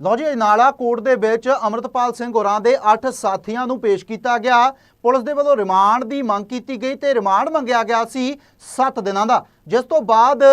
ਲਓ ਜੀ ਅਜਨਾਲਾ ਕੋਰਟ ਦੇ ਵਿੱਚ ਅਮਰਤਪਾਲ ਸਿੰਘ ਹੋਰਾਂ ਦੇ 8 ਸਾਥੀਆਂ ਨੂੰ ਪੇਸ਼ ਕੀਤਾ ਗਿਆ। ਪੁਲਿਸ ਦੇ ਵੱਲੋਂ ਰਿਮਾਂਡ ਦੀ ਮੰਗ ਕੀਤੀ ਗਈ ਤੇ ਰਿਮਾਂਡ ਮੰਗਿਆ ਗਿਆ ਸੀ 7 ਦਿਨਾਂ ਦਾ। ਜਿਸ ਤੋਂ ਬਾਅਦ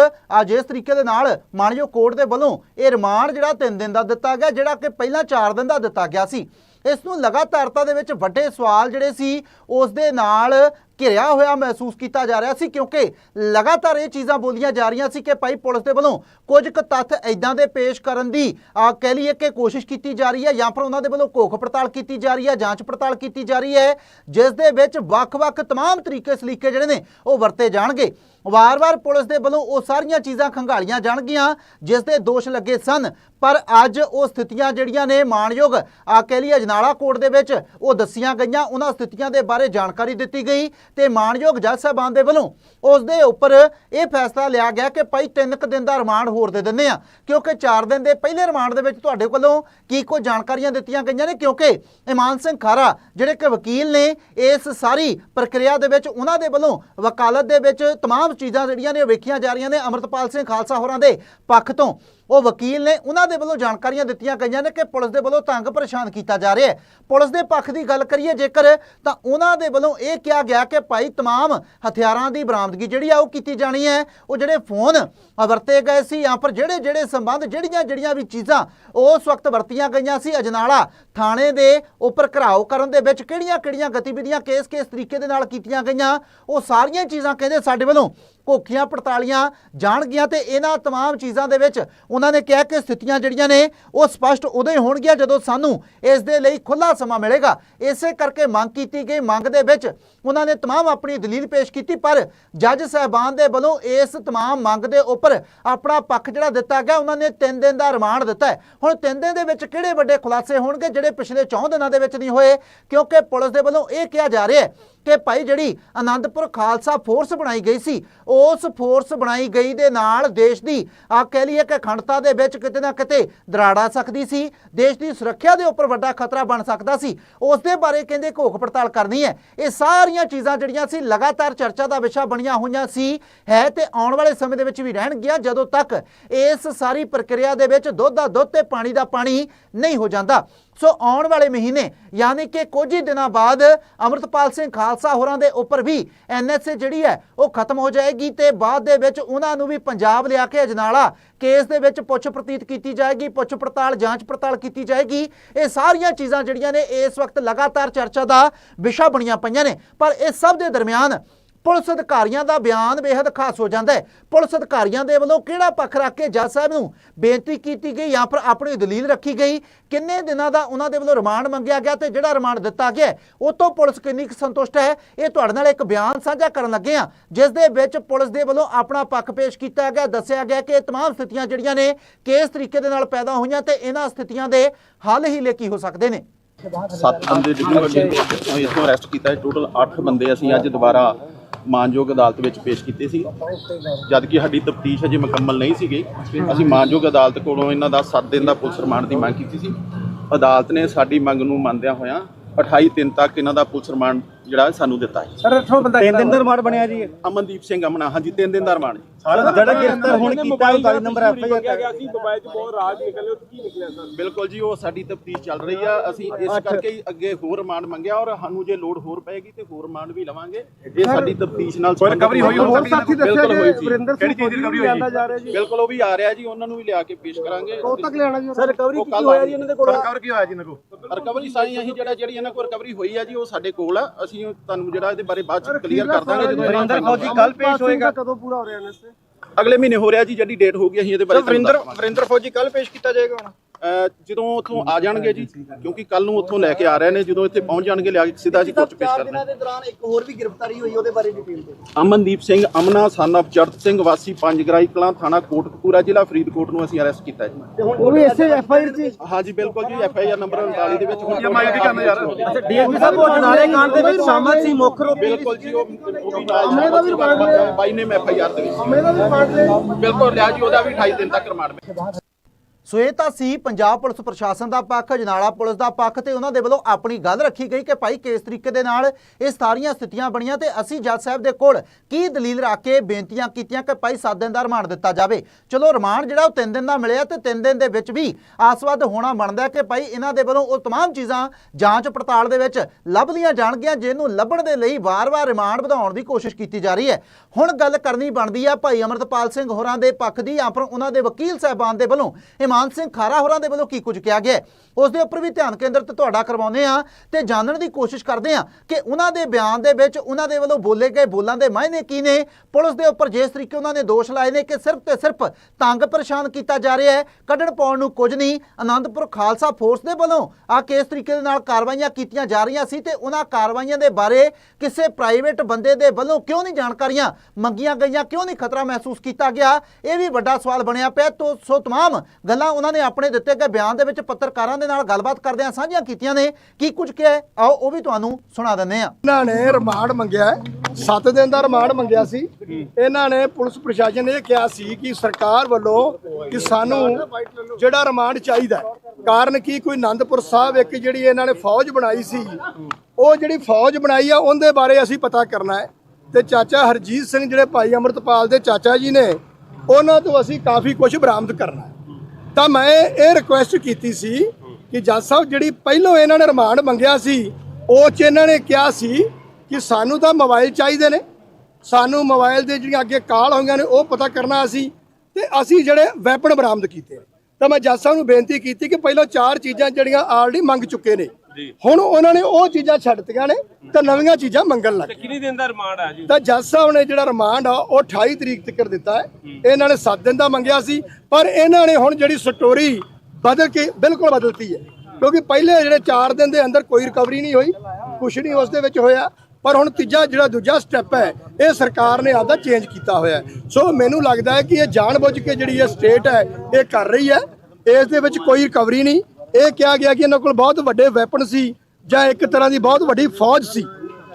ਜਿਸ ਤਰੀਕੇ ਦੇ ਨਾਲ ਮਾਣਯੋਗ ਕੋਰਟ ਦੇ ਵੱਲੋਂ ਇਹ ਰਿਮਾਂਡ ਜਿਹੜਾ 3 ਦਿਨ ਦਾ ਦਿੱਤਾ ਗਿਆ, ਜਿਹੜਾ ਕਿ ਪਹਿਲਾਂ 4 ਦਿਨ ਦਾ ਦਿੱਤਾ ਗਿਆ ਸੀ। ਇਸ ਨੂੰ ਲਗਾਤਾਰਤਾ ਦੇ ਵਿੱਚ ਵੱਡੇ ਸਵਾਲ ਜਿਹੜੇ ਸੀ, ਉਸ ਦੇ ਨਾਲ ਘਿਰਿਆ ਹੋਇਆ ਮਹਿਸੂਸ ਕੀਤਾ ਜਾ ਰਿਹਾ ਸੀ ਕਿਉਂਕਿ ਲਗਾਤਾਰ ਇਹ ਚੀਜ਼ਾਂ ਬੋਲੀਆਂ ਜਾ ਰਹੀਆਂ ਸੀ ਕਿ ਭਾਈ ਪੁਲਿਸ ਦੇ ਵੱਲੋਂ ਕੁਝ ਕੁ ਤੱਥ ਐਦਾਂ ਦੇ ਪੇਸ਼ ਕਰਨ ਦੀ ਆ ਕਹਿ ਲਈਏ ਕਿ ਕੋਸ਼ਿਸ਼ ਕੀਤੀ ਜਾ ਰਹੀ ਹੈ ਜਾਂ ਫਿਰ ਉਹਨਾਂ ਦੇ ਵੱਲੋਂ ਘੋਖ ਪੜਤਾਲ ਕੀਤੀ ਜਾ ਰਹੀ ਹੈ ਜਾਂਚ ਪੜਤਾਲ ਕੀਤੀ ਜਾ ਰਹੀ ਹੈ ਜਿਸ ਦੇ ਵਿੱਚ ਵੱਖ-ਵੱਖ तमाम ਤਰੀਕੇ ਸਲੀਕੇ ਜਿਹੜੇ ਨੇ ਉਹ ਵਰਤੇ ਜਾਣਗੇ ਵਾਰ-ਵਾਰ ਪੁਲਿਸ ਦੇ ਵੱਲੋਂ ਉਹ ਸਾਰੀਆਂ ਚੀਜ਼ਾਂ ਖੰਗਾਲੀਆਂ ਜਾਣਗੀਆਂ ਜਿਸ ਦੇ ਦੋਸ਼ ਲੱਗੇ ਸਨ ਪਰ ਅੱਜ ਉਹ ਸਥਿਤੀਆਂ ਜਿਹੜੀਆਂ ਨੇ ਮਾਣਯੋਗ ਆ ਕਹਿ ਲਈਏ ਅਜਨਾਲਾ ਕੋਰਟ ਦੇ ਵਿੱਚ ਉਹ ਦੱਸੀਆਂ ਗਈਆਂ ਉਹਨਾਂ ਸਥਿਤੀਆਂ ਦੇ ਬਾਰੇ ਜਾਣਕਾਰੀ ਦਿੱਤੀ ਗਈ ਤੇ ਮਾਣਯੋਗ ਜੱਜ ਸਾਹਿਬਾਨ ਦੇ ਵੱਲੋਂ ਉਸ ਦੇ ਉੱਪਰ ਇਹ ਫੈਸਲਾ ਲਿਆ ਗਿਆ ਕਿ ਭਾਈ ਤਿੰਨ ਕੁ ਦਿਨ ਦਾ ਰਿਮਾਂਡ ਹੋਰ ਦੇ ਦਿੰਦੇ ਆ ਕਿਉਂਕਿ 4 ਦਿਨ ਦੇ ਪਹਿਲੇ ਰਿਮਾਂਡ ਦੇ ਵਿੱਚ ਤੁਹਾਡੇ ਵੱਲੋਂ ਕੀ ਕੋਈ ਜਾਣਕਾਰੀਆਂ ਦਿੱਤੀਆਂ ਗਈਆਂ ਨੇ ਕਿਉਂਕਿ ਇਮਾਨ ਸਿੰਘ ਖਾਰਾ ਜਿਹੜੇ ਕਿ ਵਕੀਲ ਨੇ ਇਸ ਸਾਰੀ ਪ੍ਰਕਿਰਿਆ ਦੇ ਵਿੱਚ ਉਹਨਾਂ ਦੇ ਵੱਲੋਂ ਵਕਾਲਤ ਦੇ ਵਿੱਚ तमाम ਚੀਜ਼ਾਂ ਜਿਹੜੀਆਂ ਨੇ ਉਹ ਵੇਖੀਆਂ ਜਾ ਰਹੀਆਂ ਨੇ ਅਮਰਤਪਾਲ ਸਿੰਘ ਖਾਲਸਾ ਹੋਰਾਂ ਦੇ ਪੱਖ ਤੋਂ। ਉਹ ਵਕੀਲ ਨੇ ਉਹਨਾਂ ਦੇ ਵੱਲੋਂ ਜਾਣਕਾਰੀਆਂ ਦਿੱਤੀਆਂ ਗਈਆਂ ਨੇ ਕਿ ਪੁਲਿਸ ਦੇ ਵੱਲੋਂ ਤੰਗ ਪਰੇਸ਼ਾਨ ਕੀਤਾ ਜਾ ਰਿਹਾ ਹੈ ਪੁਲਿਸ ਦੇ ਪੱਖ ਦੀ ਗੱਲ ਕਰੀਏ ਜੇਕਰ ਤਾਂ ਉਹਨਾਂ ਦੇ ਵੱਲੋਂ ਇਹ ਕਿਹਾ ਗਿਆ ਕਿ ਭਾਈ तमाम ਹਥਿਆਰਾਂ ਦੀ ਬਰਾਮਦਗੀ ਜਿਹੜੀ ਆ ਉਹ ਕੀਤੀ ਜਾਣੀ ਹੈ ਉਹ ਜਿਹੜੇ ਫੋਨ ਵਰਤੇ ਗਏ ਸੀ ਜਾਂ ਪਰ ਜਿਹੜੇ ਜਿਹੜੇ ਸੰਬੰਧ ਜਿਹੜੀਆਂ ਜਿਹੜੀਆਂ ਵੀ ਚੀਜ਼ਾਂ ਉਸ ਵਕਤ ਵਰਤੀਆਂ ਗਈਆਂ ਸੀ ਅਜਨਾਲਾ ਥਾਣੇ ਦੇ ਉੱਪਰ ਘਰਾਓ ਕਰਨ ਦੇ ਵਿੱਚ ਕਿਹੜੀਆਂ ਕਿਹੜੀਆਂ ਗਤੀਵਿਧੀਆਂ ਕਿਸ ਕਿਸ ਤਰੀਕੇ ਦੇ ਨਾਲ ਕੀਤੀਆਂ ਗਈਆਂ ਉਹ ਸਾਰੀਆਂ ਚੀਜ਼ਾਂ ਕਹਿੰਦੇ ਸਾਡੇ ਵੱਲੋਂ ਕੋਖੀਆਂ ਪੜਤਾਲੀਆਂ ਜਾਣਗੀਆਂ ਤੇ ਇਹਨਾਂ तमाम ਚੀਜ਼ਾਂ ਦੇ ਵਿੱਚ ਉਹਨਾਂ ਨੇ ਕਿਹਾ ਕਿ ਸਥਿਤੀਆਂ ਜਿਹੜੀਆਂ ਨੇ ਉਹ ਸਪਸ਼ਟ ਉਦੋਂ ਹੀ ਹੋਣਗੀਆਂ ਜਦੋਂ ਸਾਨੂੰ ਇਸ ਦੇ ਲਈ ਖੁੱਲਾ ਸਮਾਂ ਮਿਲੇਗਾ ਇਸੇ ਕਰਕੇ ਮੰਗ ਕੀਤੀ ਗਈ ਮੰਗ ਦੇ ਵਿੱਚ ਉਹਨਾਂ ਨੇ तमाम ਆਪਣੀ ਦਲੀਲ ਪੇਸ਼ ਕੀਤੀ ਪਰ ਜੱਜ ਸਾਹਿਬਾਨ ਦੇ ਵੱਲੋਂ ਇਸ तमाम ਮੰਗ ਦੇ ਉੱਪਰ ਆਪਣਾ ਪੱਖ ਜਿਹੜਾ ਦਿੱਤਾ ਗਿਆ ਉਹਨਾਂ ਨੇ 3 ਦਿਨ ਦਾ ਰਿਮਾਂਡ ਦਿੱਤਾ ਹੈ ਹੁਣ 3 ਦਿਨ ਦੇ ਵਿੱਚ ਕਿਹੜੇ ਵੱਡੇ ਖੁਲਾਸੇ ਹੋਣਗੇ ਜਿਹੜੇ ਪਿਛਲੇ 4 ਦਿਨਾਂ ਦੇ ਵਿੱਚ ਨਹੀਂ ਹੋਏ ਕਿਉਂਕਿ ਪੁਲਿਸ ਦੇ ਵੱਲੋਂ ਇਹ ਕਿਹਾ ਜਾ ਰਿਹਾ ਹੈ ਕਿ ਭਾਈ ਜਿਹੜੀ ਆਨੰਦਪੁਰ ਖਾਲਸਾ ਫੋਰਸ ਬਣਾਈ ਗਈ ਸੀ ਉਸ ਫੋਰਸ ਬਣਾਈ ਗਈ ਦੇ ਨਾਲ ਦੇਸ਼ ਦੀ ਆ ਕਹਿ ਲਈਏ ਕਿ ਅਖੰਡਤਾ ਦੇ ਵਿੱਚ ਕਿਤੇ ਨਾ ਕਿਤੇ ਦਰਾੜ ਆ ਸਕਦੀ ਸੀ ਦੇਸ਼ ਦੀ ਸੁਰੱਖਿਆ ਦੇ ਉੱਪਰ ਵੱਡਾ ਖਤਰਾ ਬਣ ਸਕਦਾ ਸੀ ਉਸ ਦੇ ਬਾਰੇ ਕਹਿੰਦੇ ਘੋਖ ਪੜਤਾਲ ਕਰਨੀ ਹੈ ਇਹ ਸਾਰੀਆਂ ਚੀਜ਼ਾਂ ਜਿਹੜੀਆਂ ਸੀ ਲਗਾਤਾਰ ਚਰਚਾ ਦਾ ਵਿਸ਼ਾ ਬਣੀਆਂ ਹੋਈਆਂ ਸੀ, ਹੈ ਤੇ ਆਉਣ ਵਾਲੇ ਸਮੇਂ ਦੇ ਵਿੱਚ ਵੀ ਰਹਿਣਗੀਆਂ ਜਦੋਂ ਤੱਕ ਇਸ ਸਾਰੀ ਪ੍ਰਕਿਰਿਆ ਦੇ ਵਿੱਚ ਦੁੱਧ ਦਾ ਦੁੱਧ ਤੇ ਪਾਣੀ ਦਾ ਪਾਣੀ ਨਹੀਂ ਹੋ ਜਾਂਦਾ। ਸੋ ਆਉਣ ਵਾਲੇ ਮਹੀਨੇ, ਯਾਨੀ ਕਿ ਕੁਝ ਹੀ ਦਿਨਾਂ ਬਾਅਦ ਅਮਰਤਪਾਲ ਸਿੰਘ ਖਾਲਸਾ ਹੋਰਾਂ ਦੇ ਉੱਪਰ ਵੀ ਐਨਐਸਏ ਜਿਹੜੀ ਹੈ, ਉਹ ਖਤਮ ਹੋ ਜਾਏਗੀ ਤੇ ਬਾਅਦ ਦੇ ਵਿੱਚ ਉਹਨਾਂ ਨੂੰ ਵੀ ਪੰਜਾਬ ਲਿਆ ਕੇ ਅਜਨਾਲਾ ਕੇਸ ਦੇ ਵਿੱਚ ਪੁੱਛ ਪ੍ਰਤੀਤ ਕੀਤੀ ਜਾਏਗੀ ਪੁੱਛ ਪੜਤਾਲ ਜਾਂਚ ਪੜਤਾਲ ਕੀਤੀ ਜਾਏਗੀ। ਇਹ ਸਾਰੀਆਂ ਚੀਜ਼ਾਂ ਜਿਹੜੀਆਂ ਨੇ, ਇਸ ਵਕਤ ਲਗਾਤਾਰ ਚਰਚਾ ਦਾ ਵਿਸ਼ਾ ਬਣੀਆਂ ਪਈਆਂ ਨੇ। ਪਰ ਇਹ ਸਭ ਦੇ ਦਰਮਿਆਨ ਪੁਲਿਸ ਅਧਿਕਾਰੀਆਂ ਦਾ ਬਿਆਨ ਬੇहद ਖਾਸ ਹੋ ਜਾਂਦਾ ਹੈ। ਪੁਲਿਸ ਅਧਿਕਾਰੀਆਂ ਦੇ ਵੱਲੋਂ ਕਿਹੜਾ ਪੱਖ ਰੱਖ ਕੇ ਜੱਜ ਸਾਹਿਬ ਨੂੰ ਬੇਨਤੀ ਕੀਤੀ ਗਈ ਜਾਂ ਫਿਰ ਆਪਣੀ ਦਲੀਲ ਰੱਖੀ ਗਈ? ਕਿੰਨੇ ਦਿਨਾਂ ਦਾ ਉਹਨਾਂ ਦੇ ਵੱਲੋਂ ਰਿਮਾਂਡ ਮੰਗਿਆ ਗਿਆ ਤੇ ਜਿਹੜਾ ਰਿਮਾਂਡ ਦਿੱਤਾ ਗਿਆ ਉਹ ਤੋਂ ਪੁਲਿਸ ਕਿੰਨੀ ਸੰਤੁਸ਼ਟ ਹੈ? ਇਹ ਤੁਹਾਡੇ ਨਾਲ ਇੱਕ ਬਿਆਨ ਸਾਂਝਾ ਕਰਨ ਲੱਗੇ ਆ ਜਿਸ ਦੇ ਵਿੱਚ ਪੁਲਿਸ ਦੇ ਵੱਲੋਂ ਆਪਣਾ ਪੱਖ ਪੇਸ਼ ਕੀਤਾ ਗਿਆ। ਦੱਸਿਆ ਗਿਆ ਕਿ ਇਹ तमाम ਸਥਿਤੀਆਂ ਜਿਹੜੀਆਂ ਨੇ ਕਿਸ ਤਰੀਕੇ ਦੇ ਨਾਲ ਪੈਦਾ ਹੋਈਆਂ ਤੇ ਇਹਨਾਂ ਸਥਿਤੀਆਂ ਦੇ ਹੱਲ ਹੀਲੇ ਕੀ ਹੋ ਸਕਦੇ ਨੇ? ਸੱਤ ਬੰਦੇ ਇਸ ਨੂੰ ਅਰੈਸਟ ਕੀਤਾ ਹੈ। ਟੋਟਲ 8 ਬੰਦੇ ਅਸੀਂ ਅੱਜ ਦੁਬਾਰਾ ਮਾਨਯੋਗ ਅਦਾਲਤ ਵਿੱਚ ਪੇਸ਼ ਕੀਤੇ ਸੀ। ਜਦ ਕਿ ਸਾਡੀ ਤਫਤੀਸ਼ ਅਜੇ ਮੁਕੰਮਲ ਨਹੀਂ ਸੀ ਗਈ ਅਸੀਂ ਮਾਨਯੋਗ ਅਦਾਲਤ ਕੋਲੋਂ ਇਹਨਾਂ ਦਾ 7 ਦਿਨ ਦਾ ਪੁਲਿਸ ਰਿਮਾਂਡ ਦੀ ਮੰਗ ਕੀਤੀ ਸੀ। ਅਦਾਲਤ ਨੇ ਸਾਡੀ ਮੰਗ ਨੂੰ ਮੰਨਦਿਆਂ ਹੋਇਆਂ 28 ਦਿਨ ਤੱਕ ਇਹਨਾਂ ਦਾ ਪੁਲਿਸ ਰਿਮਾਂਡ ਜਿਹੜਾ ਸਾਨੂੰ ਦਿੱਤਾ ਹੈ ਸਰ ਇੱਥੋਂ ਬੰਦਾ ਤਿੰਨ ਦਿਨ ਦਾ ਰਿਮਾਂਡ ਬਣਿਆ ਜੀ। ਅਮਨਦੀਪ ਸਿੰਘ ਅਮਨਾ ਹਾਂਜੀ 3 ਦਿਨ ਦਾ ਰਿਮਾਂਡ। ਜਿਹੜਾ ਗ੍ਰਿਫਤਾਰ ਹੁਣ ਕੀਤਾ 39 ਨੰਬਰ ਐਫ ਆਈ ਆਰ ਗਿਆ ਸੀ ਮੋਬਾਈਲ 'ਚ ਬਹੁਤ ਰਾਜ ਨਿਕਲੇ ਉਹ ਕੀ ਨਿਕਲਿਆ ਸਰ? ਬਿਲਕੁਲ ਜੀ ਉਹ ਸਾਡੀ ਤਫਤੀਸ਼ ਚੱਲ ਰਹੀ ਆ। ਅਸੀਂ ਇਸ ਕਰਕੇ ਹੀ ਅੱਗੇ ਹੋਰ ਰਿਮਾਂਡ ਮੰਗਿਆ ਔਰ ਸਾਨੂੰ ਜੇ ਲੋਡ ਹੋਰ ਪਏਗੀ ਤੇ ਹੋਰ ਰਿਮਾਂਡ ਵੀ ਲਵਾਂਗੇ। ਇਹ ਸਾਡੀ ਤਫਤੀਸ਼ ਨਾਲ ਕੋਈ recovery ਹੋਈ ਹੋਰ ਬਿਲਕੁਲ ਸਾਥੀ ਬਿਲਕੁਲ ਹੋਈ ਸੀ ਵਰਿੰਦਰ ਸਿੰਘ ਕਿਹੜੀ ਚੀਜ਼ ਦੀ recovery ਹੋਈ? ਜਾ? ਰਿਹਾ ਜੀ। ਬਿਲਕੁਲ ਉਹ ਵੀ ਆ ਰਿਹਾ ਜੀ ਉਹਨਾਂ ਨੂੰ ਵੀ ਲਿਆ ਕੇ ਪੇਸ਼ ਕਰਾਂਗੇ। ਕਦੋਂ ਤੱਕ ਲਿਆਣਾ ਜੀ ਸਰ ਰਿਕਵਰੀ ਉਹ ਕੀ ਹੋਇਆ ਜੀ ਇਹਨਾਂ ਦੇ ਕੋਲ? ਰਿਕਵਰ ਕੀ ਹੋਇਆ ਜੀ ਇਹਨਾਂ ਕੋ ਰਿਕਵਰੀ ਸਾਈ ਅਸੀਂ ਜਿਹੜਾ ਜਿਹੜੀ ਇਹਨਾਂ ਕੋਲ ਰਿਕਵਰੀ ਹੋਈ ਆ ਜੀ ਉਹ ਸਾਡੇ ਕੋਲ ਆ। ਅਸੀਂ ਤੁਹਾਨੂੰ ਜਿਹੜਾ ਇਹਦੇ ਬਾਰੇ ਬਾਅਦ ਚ ਕਲੀਅਰ ਕਰ ਦਾਂਗੇ ਜਦੋਂ ਵਰਿੰਦਰ ਫੌਜੀ ਕੱਲ ਪੇਸ਼ ਹੋਏਗਾ। ਕਦੋਂ ਪੂਰਾ ਹੋ ਰਿਹਾ ਸੇ ਅਗਲੇ ਮਹੀਨੇ ਹੋ ਰਿਹਾ ਜੀ ਜਿਹੜੀ ਡੇਟ ਹੋਊਗੀ ਅਸੀਂ ਇਹਦੇ ਬਾਰੇ ਵਰਿੰਦਰ। ਵਰਿੰਦਰ ਫੌਜੀ ਕੱਲ ਪੇਸ਼ ਕੀਤਾ ਜਾਏਗਾ ਹੁਣ। ਜਦੋਂ ਉੱਥੋਂ ਆ ਜਾਣਗੇ ਜੀ ਕਿਉਂਕਿ ਕੱਲ ਨੂੰ ਉੱਥੋਂ ਲੈ ਕੇ ਆ ਰਹੇ ਨੇ ਜਦੋਂ ਇੱਥੇ ਪਹੁੰਚ ਜਾਣਗੇ ਲਿਆ ਕੇ ਸਿੱਧਾ ਜੀ ਕੋਰਟ ਪੇਸ਼ ਕਰਨਾ। ਦੇ ਦੌਰਾਨ ਇੱਕ ਹੋਰ ਵੀ ਗ੍ਰਿਫਤਾਰੀ ਹੋਈ ਉਹਦੇ ਬਾਰੇ ਡਿਟੇਲ ਦਿਓ। ਅਮਨਦੀਪ ਸਿੰਘ ਅਮਨਾ son of ਚਰਤ ਸਿੰਘ ਵਾਸੀ ਪੰਜਗਰਾਈ ਕਲਾਂ ਥਾਣਾ ਕੋਟਕਪੂਰਾ ਜ਼ਿਲ੍ਹਾ ਫਰੀਦਕੋਟ ਨੂੰ ਅਸੀਂ ਅਰੈਸਟ ਕੀਤਾ ਜੀ। ਉਹ ਵੀ ਇਸੇ ਐਫ ਆਈ ਆਰ ਚ? ਹਾਂਜੀ ਬਿਲਕੁਲ ਜੀ ਐਫ ਆਈ ਆਰ ਨੰਬਰ 39 ਦੇ ਵਿੱਚ ਹੁਣ MID ਕਰਨਾ ਯਾਰ। ਅੱਛਾ ਡੀਐਸਪੀ ਸਾਹਿਬ ਉਹ ਨਾਲੇ ਕਾਂਡ ਦੇ ਵਿੱਚ ਸ਼ਾਮਲ ਸੀ ਮੁੱਖ ਰੂਪ ਬਿਲਕੁਲ ਜੀ ਉਹ ਵੀ ਨਾਲ ਦਾ ਵੀ ਬਾਈ ਨੇ ਐਫ ਆਈ ਆਰ ਦੇ ਵਿੱਚ। ਮੇਰਾ ਵੀ ਪਾਰਟ ਲੈ ਬਿਲਕੁਲ ਲਿਆ ਜੀ ਉਹਦਾ ਵੀ 28 ਦਿਨ ਤੱਕ ਰਿਮਾਂਡ ਸੋ ਇਹ ਤਾਂ ਸੀ ਪੰਜਾਬ ਪੁਲਿਸ ਪ੍ਰਸ਼ਾਸਨ ਦਾ ਪੱਖ ਜਨਾਲਾ ਪੁਲਿਸ ਦਾ ਪੱਖ ਤੇ ਉਹਨਾਂ ਦੇ ਵੱਲੋਂ ਆਪਣੀ ਗੱਲ ਰੱਖੀ ਗਈ ਕਿ ਭਾਈ ਕਿਸ ਤਰੀਕੇ ਦੇ ਨਾਲ ਇਹ ਸਾਰੀਆਂ ਸਥਿਤੀਆਂ ਬਣੀਆਂ ਤੇ ਅਸੀਂ ਜੱਜ ਸਾਹਿਬ ਦੇ ਕੋਲ ਕੀ ਦਲੀਲ ਰੱਖ ਕੇ ਬੇਨਤੀਆਂ ਕੀਤੀਆਂ ਕਿ ਭਾਈ 7 ਦਿਨ ਦਾ ਰਿਮਾਂਡ ਦਿੱਤਾ ਜਾਵੇ ਚਲੋ ਰਿਮਾਂਡ ਜਿਹੜਾ ਉਹ 3 ਦਿਨ ਦਾ ਮਿਲਿਆ ਤੇ 3 ਦਿਨ ਦੇ ਵਿੱਚ ਵੀ ਆਸਵਾਦ ਹੋਣਾ ਬਣਦਾ ਹੈ ਕਿ ਭਾਈ ਇਹਨਾਂ ਦੇ ਵੱਲੋਂ ਉਹ तमाम ਚੀਜ਼ਾਂ ਜਾਂਚ ਪੜਤਾਲ ਦੇ ਵਿੱਚ ਲੱਭ ਲੀਆਂ ਜਾਣਗੀਆਂ ਜਿਹਨੂੰ ਲੱਭਣ ਦੇ ਲਈ ਵਾਰ-ਵਾਰ ਰਿਮਾਂਡ ਵਧਾਉਣ ਦੀ ਕੋਸ਼ਿਸ਼ ਕੀਤੀ ਜਾ ਰਹੀ ਹੈ ਹੁਣ ਗੱਲ ਕਰਨੀ ਬਣਦੀ ਆ ਭਾਈ ਅਮਰਤਪਾਲ ਸਿੰਘ ਹੋਰਾਂ ਦੇ ਪੱਖ ਦੀ ਜਾਂ ਫਿਰ ਉਹਨਾਂ ਦੇ ਵਕੀਲ ਸਾਹਿਬਾਨ ਦੇ ਵੱਲੋਂ ਇਮਾਨ ਸਿੰਘ ਖਾਰਾ ਹੋਰਾਂ ਦੇ ਵੱਲੋਂ ਕੀ ਕੁਝ ਕਿਹਾ ਗਿਆ ਹੈ। ਉਸ ਦੇ ਉੱਪਰ ਵੀ ਧਿਆਨ ਕੇਂਦਰਿਤ ਤੁਹਾਡਾ ਕਰਵਾਉਂਦੇ ਆ ਤੇ ਜਾਣਨ ਦੀ ਕੋਸ਼ਿਸ਼ ਕਰਦੇ ਆ ਕਿ ਉਹਨਾਂ ਦੇ ਬਿਆਨ ਦੇ ਵਿੱਚ ਉਹਨਾਂ ਦੇ ਵੱਲੋਂ ਬੋਲੇ ਗਏ ਬੋਲਾਂ ਦੇ ਮਾਇਨੇ ਕੀ ਨੇ ਪੁਲਿਸ ਦੇ ਉੱਪਰ ਜਿਸ ਤਰੀਕੇ ਉਹਨਾਂ ਨੇ ਦੋਸ਼ ਲਾਏ ਨੇ ਕਿ ਸਿਰਫ ਤੇ ਸਿਰਫ ਤੰਗ ਪਰੇਸ਼ਾਨ ਕੀਤਾ ਜਾ ਰਿਹਾ ਹੈ ਕੱਢਣ ਪਾਉਣ ਨੂੰ ਕੁਝ ਨਹੀਂ ਆਨੰਦਪੁਰ ਖਾਲਸਾ ਫੋਰਸ ਦੇ ਵੱਲੋਂ ਆ ਕਿਸ ਤਰੀਕੇ ਦੇ ਨਾਲ ਕਾਰਵਾਈਆਂ ਕੀਤੀਆਂ ਜਾ ਰਹੀਆਂ ਸੀ ਤੇ ਉਹਨਾਂ ਕਾਰਵਾਈਆਂ ਦੇ ਬਾਰੇ ਕਿਸੇ ਪ੍ਰਾਈਵੇਟ ਬੰਦੇ ਦੇ ਵੱਲੋਂ ਕਿਉਂ ਨਹੀਂ ਜਾਣਕਾਰੀਆਂ ਮੰਗੀਆਂ ਗਈਆਂ ਕਿਉਂ ਨਹੀਂ ਖਤਰਾ ਮਹਿਸੂਸ ਕੀਤਾ ਗਿਆ ਇਹ ਵੀ ਵੱਡਾ ਸਵਾਲ ਬਣਿਆ ਪਿਆ ਤੋ ਸੋ तमाम ਗੱਲਾਂ ਉਹਨਾਂ ਨੇ ਆਪਣੇ ਦਿੱਤੇ ਗਏ ਬਿਆਨ ਦੇ ਵਿੱਚ ਪੱਤਰਕਾਰਾਂ ਦੇ ਨਾਲ ਗੱਲਬਾਤ ਕਰਦਿਆਂ ਸਾਂਝੀਆਂ ਕੀਤੀਆਂ ਨੇ ਕੀ ਕੁਝ ਕਿਹਾ ਆਓ, ਉਹ ਵੀ ਤੁਹਾਨੂੰ ਸੁਣਾ ਦਿੰਦੇ ਆ ਇਹਨਾਂ ਨੇ ਰਿਮਾਂਡ ਮੰਗਿਆ 7 ਦਿਨ ਦਾ ਰਿਮਾਂਡ ਮੰਗਿਆ ਸੀ। ਇਹਨਾਂ ਨੇ ਪੁਲਿਸ ਪ੍ਰਸ਼ਾਸਨ ਨੇ ਇਹ ਕਿਹਾ ਸੀ ਕਿ ਸਰਕਾਰ ਵੱਲੋਂ ਕਿ ਸਾਨੂੰ ਜਿਹੜਾ ਰਿਮਾਂਡ ਚਾਹੀਦਾ ਕਾਰਨ ਕੀ? ਕੋਈ ਆਨੰਦਪੁਰ ਸਾਹਿਬ ਇੱਕ ਜਿਹੜੀ ਇਹਨਾਂ ਨੇ ਫੌਜ ਬਣਾਈ ਸੀ, ਉਹ ਜਿਹੜੀ ਫੌਜ ਬਣਾਈ ਆ, ਉਹਦੇ ਬਾਰੇ ਅਸੀਂ ਪਤਾ ਕਰਨਾ ਹੈ। ਤੇ ਚਾਚਾ ਹਰਜੀਤ ਸਿੰਘ, ਜਿਹੜੇ ਭਾਈ ਅਮਰਤਪਾਲ ਦੇ ਚਾਚਾ ਜੀ ਨੇ, ਉਹਨਾਂ ਤੋਂ ਅਸੀਂ ਕਾਫੀ ਕੁਝ ਬਰਾਮਦ ਕਰਨਾ ਹੈ। ਤਾਂ ਮੈਂ ਇਹ ਰਿਕੁਐਸਟ ਕੀਤੀ ਸੀ ਕਿ ਜੱਜ ਸਾਹਿਬ ਜਿਹੜੀ ਪਹਿਲੋਂ ਇਹਨਾਂ ਨੇ ਰਿਮਾਂਡ ਮੰਗਿਆ ਸੀ ਉਹ ਚ ਇਹਨਾਂ ਨੇ ਕਿਹਾ ਸੀ ਕਿ ਸਾਨੂੰ ਤਾਂ ਮੋਬਾਈਲ ਚਾਹੀਦੇ ਨੇ। ਸਾਨੂੰ ਮੋਬਾਈਲ ਦੇ ਜਿਹੜੀਆਂ ਅੱਗੇ ਕਾਲ ਹੋਈਆਂ ਨੇ ਉਹ ਪਤਾ ਕਰਨਾ ਅਸੀਂ ਤੇ ਅਸੀਂ ਜਿਹੜੇ ਵੈਪਨ ਬਰਾਮਦ ਕੀਤੇ। ਤਾਂ ਮੈਂ ਜੱਜ ਸਾਹਿਬ ਨੂੰ ਬੇਨਤੀ ਕੀਤੀ ਕਿ ਪਹਿਲਾਂ ਚਾਰ ਚੀਜ਼ਾਂ ਜਿਹੜੀਆਂ ਆਲਰੇਡੀ ਮੰਗ ਚੁੱਕੇ ਨੇ। ਹੁਣ ਉਹਨਾਂ ਨੇ ਉਹ ਚੀਜ਼ਾਂ ਛੱਡਤੀਆਂ ਨੇ ਤਾਂ ਨਵੀਆਂ ਚੀਜ਼ਾਂ ਮੰਗਣ ਲੱਗ ਗਏ। ਕਿੰਨੀ ਦਿਨ ਦਾ ਰਿਮਾਂਡ ਆ ਜੀ? ਤਾਂ ਜੱਜ ਸਾਹਿਬ ਨੇ ਜਿਹੜਾ ਰਿਮਾਂਡ ਆ ਉਹ 28 ਤਰੀਕ ਤੱਕ ਦਿੱਤਾ ਹੈ। ਇਹਨਾਂ ਨੇ 7 ਦਿਨ ਦਾ ਮੰਗਿਆ ਸੀ ਪਰ ਇਹਨਾਂ ਨੇ ਹੁਣ ਜਿਹੜੀ ਸਟੋਰੀ ਬਦਲ ਕੇ ਬਿਲਕੁਲ ਬਦਲਤੀ ਹੈ। ਕਿਉਂਕਿ ਪਹਿਲੇ ਜਿਹੜੇ 4 ਦਿਨ ਦੇ ਅੰਦਰ ਕੋਈ ਰਿਕਵਰੀ ਨਹੀਂ ਹੋਈ ਕੁਛ ਨਹੀਂ ਉਸ ਦੇ ਵਿੱਚ ਹੋਇਆ ਪਰ ਹੁਣ ਤੀਜਾ ਜਿਹੜਾ ਦੂਜਾ ਸਟੈਪ ਹੈ ਇਹ ਸਰਕਾਰ ਨੇ ਆਪਦਾ ਚੇਂਜ ਕੀਤਾ ਹੋਇਆ। ਸੋ ਮੈਨੂੰ ਲੱਗਦਾ ਹੈ ਕਿ ਇਹ ਜਾਣਬੁੱਝ ਕੇ ਜਿਹੜੀ ਇਹ ਸਟੇਟ ਹੈ ਇਹ ਕਰ ਰਹੀ ਹੈ। ਇਸ ਦੇ ਵਿੱਚ ਕੋਈ ਰਿਕਵਰੀ ਨਹੀਂ। ਇਹ ਕਿਹਾ ਗਿਆ ਕਿ ਇਹਨਾਂ ਕੋਲ ਬਹੁਤ ਵੱਡੇ ਵੈਪਨ ਸੀ ਜਾਂ ਇੱਕ ਤਰ੍ਹਾਂ ਦੀ ਬਹੁਤ ਵੱਡੀ ਫੌਜ ਸੀ।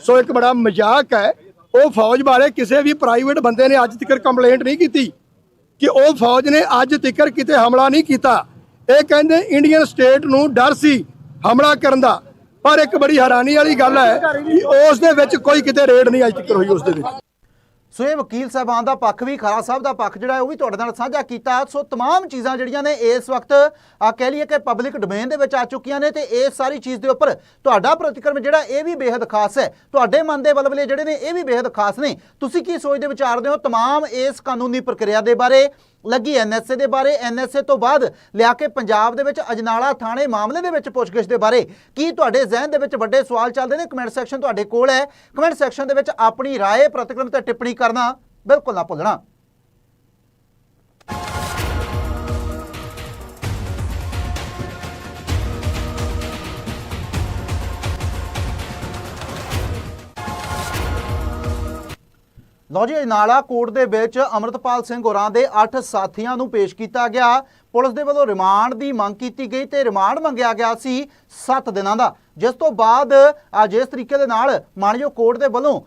ਸੋ ਇੱਕ ਬੜਾ ਮਜ਼ਾਕ ਹੈ, ਉਹ ਫੌਜ ਬਾਰੇ ਕਿਸੇ ਵੀ ਪ੍ਰਾਈਵੇਟ ਬੰਦੇ ਨੇ ਅੱਜ ਤੱਕ ਕੰਪਲੇਂਟ ਨਹੀਂ ਕੀਤੀ ਕਿ ਉਹ ਫੌਜ ਨੇ ਅੱਜ ਤੱਕ ਕਿਤੇ ਹਮਲਾ ਨਹੀਂ ਕੀਤਾ। ਇਹ ਕਹਿੰਦੇ ਇੰਡੀਅਨ ਸਟੇਟ ਨੂੰ ਡਰ ਸੀ ਹਮਲਾ ਕਰਨ ਦਾ। ਪਰ ਇੱਕ ਬੜੀ ਹੈਰਾਨੀ ਵਾਲੀ ਗੱਲ ਹੈ ਕਿ ਉਸ ਦੇ ਵਿੱਚ ਕੋਈ ਕਿਤੇ ਰੇਡ ਨਹੀਂ ਅੱਜ ਤੱਕ ਹੋਈ ਉਸ ਦੇ ਵਿੱਚ। ਸੋ ਇਹ ਵਕੀਲ ਸਾਹਿਬਾਨ ਦਾ ਪੱਖ ਵੀ ਖਰਾ ਸਾਹਿਬ ਦਾ ਪੱਖ ਜਿਹੜਾ ਉਹ ਵੀ ਤੁਹਾਡੇ ਨਾਲ ਸਾਂਝਾ ਕੀਤਾ। ਸੋ तमाम ਚੀਜ਼ਾਂ ਜਿਹੜੀਆਂ ਨੇ ਇਸ ਵਕਤ ਆ ਕਹਿ ਲਈਏ ਕਿ ਪਬਲਿਕ ਡੋਮੇਨ ਦੇ ਵਿੱਚ ਆ ਚੁੱਕੀਆਂ ਨੇ ਤੇ ਇਹ ਸਾਰੀ ਚੀਜ਼ ਦੇ ਉੱਪਰ ਤੁਹਾਡਾ ਪ੍ਰਤੀਕਰਮ ਜਿਹੜਾ, ਇਹ ਵੀ ਬੇहद ਖਾਸ ਹੈ। ਤੁਹਾਡੇ ਮਨ ਦੇ ਬਲਬਲੇ ਜਿਹੜੇ ਨੇ, ਇਹ ਵੀ ਬੇहद ਖਾਸ ਨੇ। ਤੁਸੀਂ ਕੀ ਸੋਚਦੇ, ਵਿਚਾਰਦੇ ਹੋ तमाम ਇਸ ਕਾਨੂੰਨੀ ਪ੍ਰਕਿਰਿਆ ਦੇ ਬਾਰੇ? ਲੱਗੀ ਐਨਐਸਏ ਦੇ ਬਾਰੇ। ਐਨਐਸਏ ਤੋਂ ਬਾਅਦ ਲਿਆ ਕੇ ਪੰਜਾਬ ਦੇ ਵਿੱਚ ਅਜਨਾਲਾ ਥਾਣੇ ਮਾਮਲੇ ਦੇ ਵਿੱਚ ਪੁੱਛਗਿੱਛ ਦੇ ਬਾਰੇ। ਕੀ ਤੁਹਾਡੇ ਜ਼ਿਹਨ ਦੇ ਵਿੱਚ ਵੱਡੇ ਸਵਾਲ ਚੱਲਦੇ ਨੇ? ਕਮੈਂਟ ਸੈਕਸ਼ਨ ਤੁਹਾਡੇ ਕੋਲ ਹੈ। ਕਮੈਂਟ ਸੈਕਸ਼ਨ ਦੇ ਵਿੱਚ ਆਪਣੀ ਰਾਏ, ਪ੍ਰਤੀਕਰਮ ਤੇ ਟਿੱਪਣੀ ਕਰਨਾ। ਬਿਲਕੁਲ ਨਾ ਭੁੱਲਣਾ। ਲਓ ਜੀ, ਨਾਲਾ ਕੋਰਟ ਦੇ ਵਿੱਚ ਅਮਰਤਪਾਲ ਸਿੰਘ ਹੋਰਾਂ ਦੇ 8 ਸਾਥੀਆਂ ਨੂੰ ਪੇਸ਼ ਕੀਤਾ ਗਿਆ। ਪੁਲਿਸ ਦੇ ਵੱਲੋਂ ਰਿਮਾਂਡ ਦੀ ਮੰਗ ਕੀਤੀ ਗਈ ਤੇ ਰਿਮਾਂਡ ਮੰਗਿਆ ਗਿਆ ਸੀ 7 ਦਿਨਾਂ ਦਾ। ਜਿਸ ਤੋਂ ਬਾਅਦ ਜਿਸ ਤਰੀਕੇ ਦੇ ਨਾਲ ਮਾਨਯੋਗ ਕੋਰਟ ਦੇ ਵੱਲੋਂ